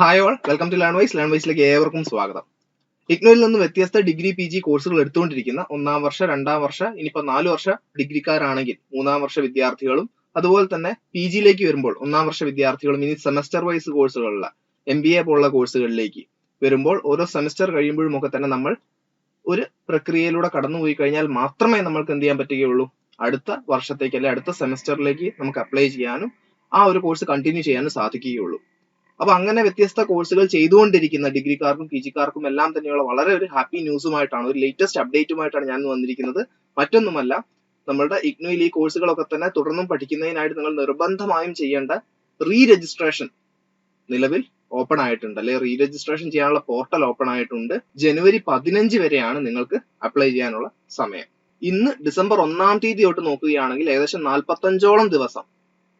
Hi all welcome to learn wise learn വൈസിലേക്ക് ഏവർക്കും സ്വാഗതം. ഇഗ്നോയിൽ നിന്ന് വ്യത്യസ്ത ഡിഗ്രി പി ജി കോഴ്സുകൾ എടുത്തുകൊണ്ടിരിക്കുന്ന ഒന്നാം വർഷ രണ്ടാം വർഷ ഇനിയിപ്പോ നാല് വർഷ ഡിഗ്രിക്കാരാണെങ്കിൽ മൂന്നാം വർഷ വിദ്യാർത്ഥികളും അതുപോലെ തന്നെ പി ജിയിലേക്ക് വരുമ്പോൾ ഒന്നാം വർഷ വിദ്യാർത്ഥികളും ഇനി സെമസ്റ്റർ വൈസ് കോഴ്സുകളുള്ള എം ബി എ പോലുള്ള കോഴ്സുകളിലേക്ക് വരുമ്പോൾ ഓരോ സെമസ്റ്റർ കഴിയുമ്പോഴും ഒക്കെ തന്നെ നമ്മൾ ഒരു പ്രക്രിയയിലൂടെ കടന്നുപോയി കഴിഞ്ഞാൽ മാത്രമേ നമ്മൾക്ക് എന്ത് ചെയ്യാൻ പറ്റുകയുള്ളൂ? അടുത്ത വർഷത്തേക്ക് അല്ലെ അടുത്ത സെമസ്റ്ററിലേക്ക് നമുക്ക് അപ്ലൈ ചെയ്യാനും ആ ഒരു കോഴ്സ് കണ്ടിന്യൂ ചെയ്യാനും സാധിക്കുകയുള്ളൂ. അപ്പൊ അങ്ങനെ വ്യത്യസ്ത കോഴ്സുകൾ ചെയ്തുകൊണ്ടിരിക്കുന്ന ഡിഗ്രിക്കാർക്കും പി ജിക്കാർക്കും എല്ലാം തന്നെയുള്ള വളരെ ഒരു ഹാപ്പി ന്യൂസുമായിട്ടാണ് ഒരു ലേറ്റസ്റ്റ് അപ്ഡേറ്റുമായിട്ടാണ് ഞാൻ വന്നിരിക്കുന്നത്. മറ്റൊന്നുമല്ല നമ്മളുടെ ഇഗ്നോയിൽ ഈ കോഴ്സുകളൊക്കെ തന്നെ തുടർന്നും പഠിക്കുന്നതിനായിട്ട് നിങ്ങൾ നിർബന്ധമായും ചെയ്യേണ്ട റീ രജിസ്ട്രേഷൻ നിലവിൽ ഓപ്പൺ ആയിട്ടുണ്ട്. അല്ലെ റീ രജിസ്ട്രേഷൻ ചെയ്യാനുള്ള പോർട്ടൽ ഓപ്പൺ ആയിട്ടുണ്ട്. ജനുവരി പതിനഞ്ച് വരെയാണ് നിങ്ങൾക്ക് അപ്ലൈ ചെയ്യാനുള്ള സമയം. ഇന്ന് ഡിസംബർ ഒന്നാം തീയതി തൊട്ട് നോക്കുകയാണെങ്കിൽ ഏകദേശം നാൽപ്പത്തഞ്ചോളം ദിവസം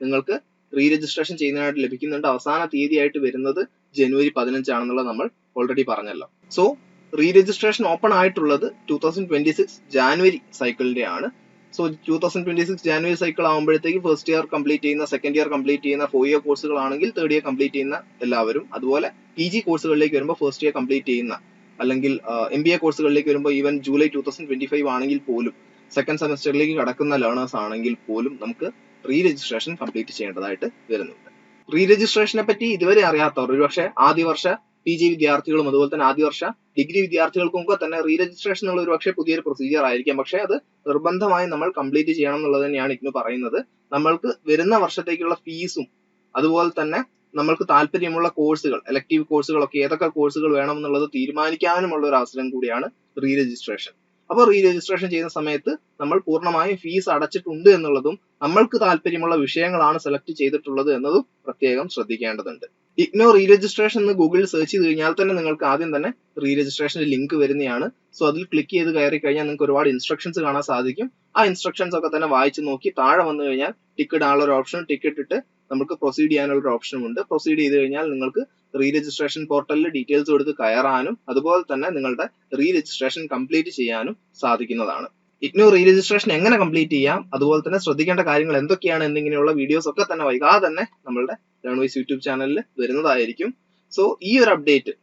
നിങ്ങൾക്ക് റീ രജിസ്ട്രേഷൻ ചെയ്യുന്നതിനായിട്ട് ലഭിക്കുന്നുണ്ട്. അവസാന തീയതിയായിട്ട് വരുന്നത് ജനുവരി പതിനഞ്ചാണെന്നുള്ളത് നമ്മൾ ഓൾറെഡി പറഞ്ഞല്ലോ. സോ റീ രജിസ്ട്രേഷൻ ഓപ്പൺ ആയിട്ടുള്ളത് two thousand twenty six January സൈക്കിളിന്റെ ആണ്. So two thousand twenty six January cycle ആകുമ്പോഴത്തേക്ക് ഫസ്റ്റ് ഇയർ കംപ്ലീറ്റ് ചെയ്യുന്ന സെക്കൻഡ് ഇയർ കംപ്ലീറ്റ് ചെയ്യുന്ന ഫോർ ഇയർ കോഴ്സുകളാണെങ്കിൽ തേർഡ് ഇയർ കംപ്ലീറ്റ് ചെയ്യുന്ന എല്ലാവരും അതുപോലെ പി ജി കോഴ്സുകളിലേക്ക് വരുമ്പോൾ ഫസ്റ്റ് ഇയർ കംപ്ലീറ്റ് ചെയ്യുന്ന അല്ലെങ്കിൽ എം ബി എ കോഴ്സുകളിലേക്ക് വരുമ്പോൾ even July two thousand twenty five ആണെങ്കിൽ പോലും സെക്കൻഡ് സെമസ്റ്ററിലേക്ക് കടക്കുന്ന ലേണേഴ്സ് ആണെങ്കിൽ പോലും നമുക്ക് റീ രജിസ്ട്രേഷൻ കംപ്ലീറ്റ് ചെയ്യേണ്ടതായിട്ട് വരുന്നുണ്ട്. റീ രജിസ്ട്രേഷനെ പറ്റി ഇതുവരെ അറിയാത്തവർ ഒരുപക്ഷെ ആദ്യ വർഷ പി ജി വിദ്യാർത്ഥികളും അതുപോലെ തന്നെ ആദ്യ വർഷ ഡിഗ്രി വിദ്യാർത്ഥികൾക്കും ഒക്കെ തന്നെ റീ രജിസ്ട്രേഷൻ എന്നുള്ള ഒരു പക്ഷേ പുതിയൊരു പ്രൊസീജിയർ ആയിരിക്കാം. പക്ഷേ അത് നിർബന്ധമായും നമ്മൾ കംപ്ലീറ്റ് ചെയ്യണം എന്നുള്ളത് തന്നെയാണ് ഇഗ്നു പറയുന്നത്. നമ്മൾക്ക് വരുന്ന വർഷത്തേക്കുള്ള ഫീസും അതുപോലെ തന്നെ നമ്മൾക്ക് താല്പര്യമുള്ള കോഴ്സുകൾ എലക്റ്റീവ് കോഴ്സുകളൊക്കെ ഏതൊക്കെ കോഴ്സുകൾ വേണം എന്നുള്ളത് തീരുമാനിക്കാനുമുള്ള ഒരു അവസരം കൂടിയാണ് റീ രജിസ്ട്രേഷൻ അപ്പോൾ റീ രജിസ്ട്രേഷൻ ചെയ്യുന്ന സമയത്ത് നമ്മൾ പൂർണമായും ഫീസ് അടച്ചിട്ടുണ്ട് എന്നുള്ളതും നമ്മൾക്ക് താല്പര്യമുള്ള വിഷയങ്ങളാണ് സെലക്ട് ചെയ്തിട്ടുള്ളത് എന്നതും പ്രത്യേകം ശ്രദ്ധിക്കേണ്ടതുണ്ട്. ഇഗ്നോ റീ രജിസ്ട്രേഷൻ എന്ന് ഗൂഗിളിൽ സെർച്ച് ചെയ്ത് കഴിഞ്ഞാൽ തന്നെ നിങ്ങൾക്ക് ആദ്യം തന്നെ റീ രജിസ്ട്രേഷന്റെ ലിങ്ക് വരുന്നതാണ്. സോ അതിൽ ക്ലിക്ക് ചെയ്ത് കയറി കഴിഞ്ഞാൽ നിങ്ങൾക്ക് ഒരുപാട് ഇൻസ്ട്രക്ഷൻസ് കാണാൻ സാധിക്കും. ആ ഇൻസ്ട്രക്ഷൻസ് ഒക്കെ തന്നെ വായിച്ച് നോക്കി താഴെ വന്നു കഴിഞ്ഞാൽ ടിക്കറ്റ് ഇടാനുള്ള ഒരു ഓപ്ഷൻ ടിക്കറ്റ് ഇട്ട് നമുക്ക് പ്രൊസീഡ് ചെയ്യാനുള്ള ഒരു ഓപ്ഷനും ഉണ്ട്. പ്രൊസീഡ് ചെയ്ത് കഴിഞ്ഞാൽ നിങ്ങൾക്ക് റീ രജിസ്ട്രേഷൻ പോർട്ടലിൽ ഡീറ്റെയിൽസ് കൊടുത്ത് കയറാനും അതുപോലെ തന്നെ നിങ്ങളുടെ റീ രജിസ്ട്രേഷൻ കംപ്ലീറ്റ് ചെയ്യാനും സാധിക്കുന്നതാണ്. ഇഗ്നോ റീ രജിസ്ട്രേഷൻ എങ്ങനെ കംപ്ലീറ്റ് ചെയ്യാം? അതുപോലെ തന്നെ ശ്രദ്ധിക്കേണ്ട കാര്യങ്ങൾ എന്തൊക്കെയാണ് എന്നിങ്ങനെയുള്ള വീഡിയോസ് ഒക്കെ തന്നെ വൈകാതെ തന്നെ നമ്മളുടെ ലേൺവൈസ് യൂട്യൂബ് ചാനലിൽ വരുന്നതായിരിക്കും. സോ ഈ ഒരു അപ്ഡേറ്റ്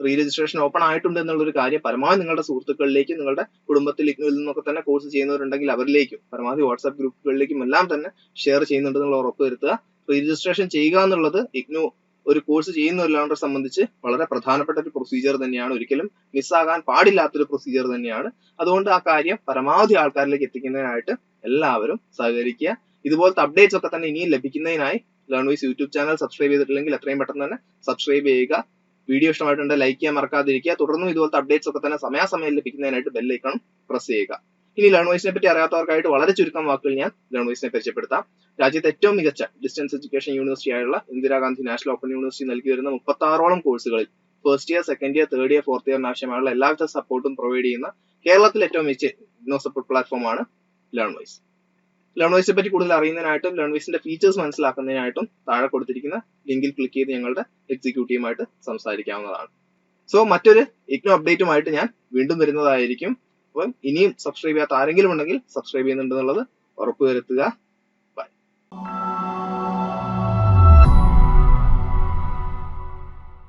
റീ രജിസ്ട്രേഷൻ ഓപ്പൺ ആയിട്ടുണ്ട് എന്നുള്ളൊരു കാര്യം പരമാവധി നിങ്ങളുടെ സുഹൃത്തുക്കളിലേക്കും നിങ്ങളുടെ കുടുംബത്തിൽ ഇഗ്നോയിൽ നിന്നൊക്കെ തന്നെ കോഴ്സ് ചെയ്യുന്നവരുണ്ടെങ്കിൽ അവരിലേക്കും പരമാവധി വാട്സ്ആപ്പ് ഗ്രൂപ്പുകളിലേക്കും എല്ലാം തന്നെ ഷെയർ ചെയ്യുന്നുണ്ടെന്നുള്ള ഉറപ്പ് വരുത്തുക. റീ രജിസ്ട്രേഷൻ ചെയ്യുക എന്നുള്ളത് ഇഗ്നോ ഒരു കോഴ്സ് ചെയ്യുന്ന ഒരാളെ സംബന്ധിച്ച് വളരെ പ്രധാനപ്പെട്ട ഒരു പ്രൊസീജിയർ തന്നെയാണ്. ഒരിക്കലും മിസ്സാകാൻ പാടില്ലാത്തൊരു പ്രൊസീജിയർ തന്നെയാണ്. അതുകൊണ്ട് ആ കാര്യം പരമാവധി ആൾക്കാരിലേക്ക് എത്തിക്കുന്നതിനായിട്ട് എല്ലാവരും സഹകരിക്കുക. ഇതുപോലത്തെ അപ്ഡേറ്റ്സ് ഒക്കെ തന്നെ ഇനിയും ലഭിക്കുന്നതിനായി learn wise YouTube channel subscribe ചെയ്തിട്ടില്ലെങ്കിൽ എത്രയും പെട്ടെന്ന് തന്നെ സബ്സ്ക്രൈബ് ചെയ്യുക. വീഡിയോ ഇഷ്ടമായിട്ടുണ്ട് ലൈക്ക് ചെയ്യാൻ മറക്കാതിരിക്കുക. തുടർന്നും ഇതുപോലത്തെ അപ്ഡേറ്റ്സ് ഒക്കെ തന്നെ സമയാസമയം ലഭിക്കുന്നതിനായിട്ട് ബെല്ലൈക്കണം പ്രസ് ചെയ്യുക. ഇനി ലേൺ വൈസിനെ പറ്റി അറിയാത്തവർക്കായിട്ട് വളരെ ചുരുക്കം വാക്കുകൾ ഞാൻ ലേൺ വൈസിനെ പരിചയപ്പെടുത്താം. രാജ്യത്തെ ഏറ്റവും മികച്ച ഡിസ്റ്റൻസ് എഡ്യൂക്കേഷൻ യൂണിവേഴ്സിറ്റി ആയുള്ള ഇന്ദിരാഗാന്ധി നാഷണൽ ഓപ്പൺ യൂണിവേഴ്സിറ്റി നൽകി വരുന്ന മുപ്പത്താറോളം കോഴ്സുകളിൽ first year second year third year fourth ഇയറിന് ആവശ്യമായുള്ള എല്ലാവിധ സപ്പോർട്ടും പ്രൊവൈഡ് ചെയ്യുന്ന കേരളത്തിൽ ഏറ്റവും മികച്ച നോ സപ്പോർട്ട് പ്ലാറ്റ്ഫോമാണ് ലേൺ വൈസ് ലേൺ വൈസിനെ പറ്റി കൂടുതൽ അറിയുന്നതിനായിട്ടും ലേൺ വൈസിന്റെ ഫീച്ചേഴ്സ് മനസ്സിലാക്കുന്നതിനായിട്ടും താഴെ കൊടുത്തിരിക്കുന്ന ലിങ്കിൽ ക്ലിക്ക് ചെയ്ത് ഞങ്ങളുടെ എക്സിക്യൂട്ടീവുമായിട്ട് സംസാരിക്കാവുന്നതാണ്. സോ മറ്റൊരു ഇഗ്നോ അപ്ഡേറ്റുമായിട്ട് ഞാൻ വീണ്ടും വരുന്നതായിരിക്കും. ഇനിയും സബ്സ്ക്രൈബ് ചെയ്യാത്ത ആരെങ്കിലും ഉണ്ടെങ്കിൽ സബ്സ്ക്രൈബ് ചെയ്യുന്നുണ്ടെന്നുള്ളത് ഉറപ്പുവരുത്തുക